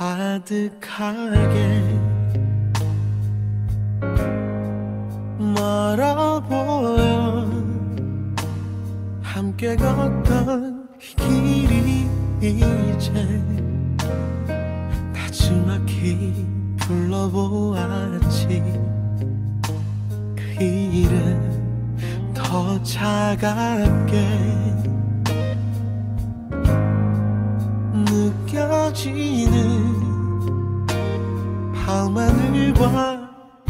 아득하게 멀어 보여 함께 걷던 길이 이제 나지막히 불러보았지. 그 이름 더 차갑게 느껴지는 밤하늘과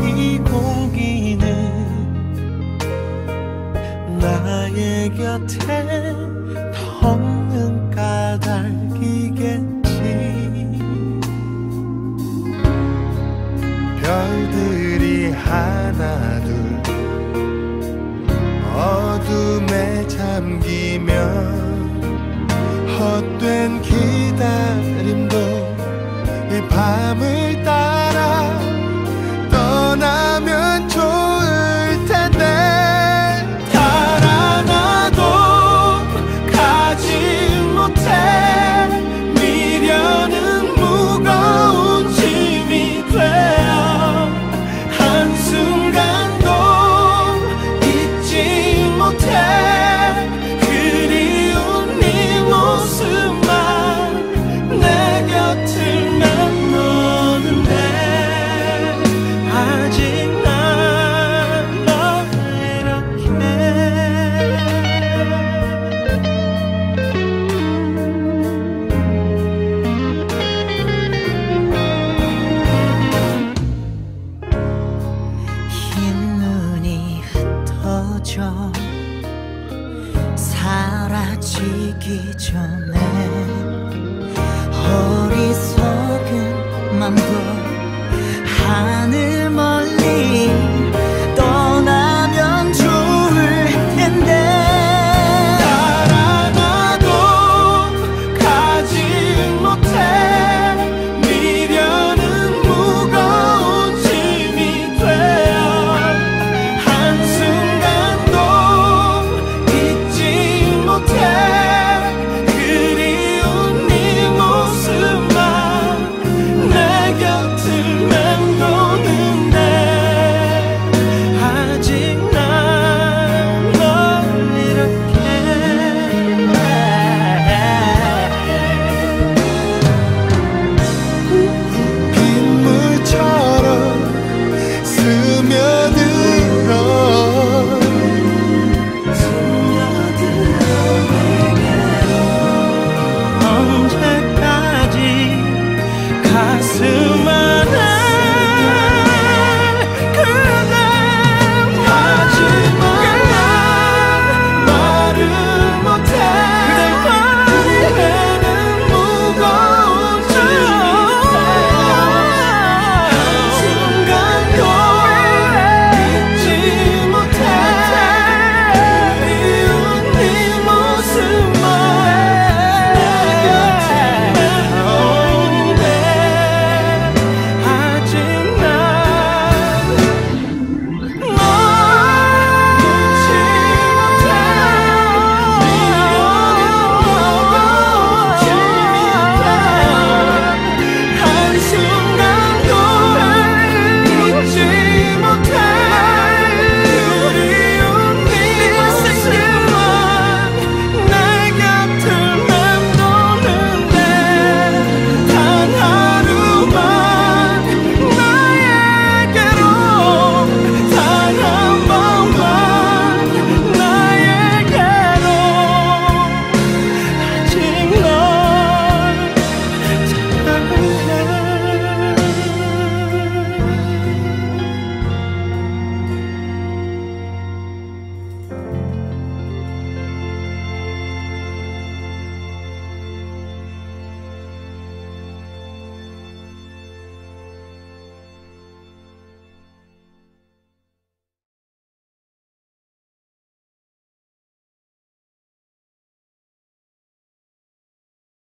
이 공기는 나의 곁에 덮는 까닭이겠지. 별들이 하나 둘 어둠에 잠기 지기 전에 언제까지 가슴 안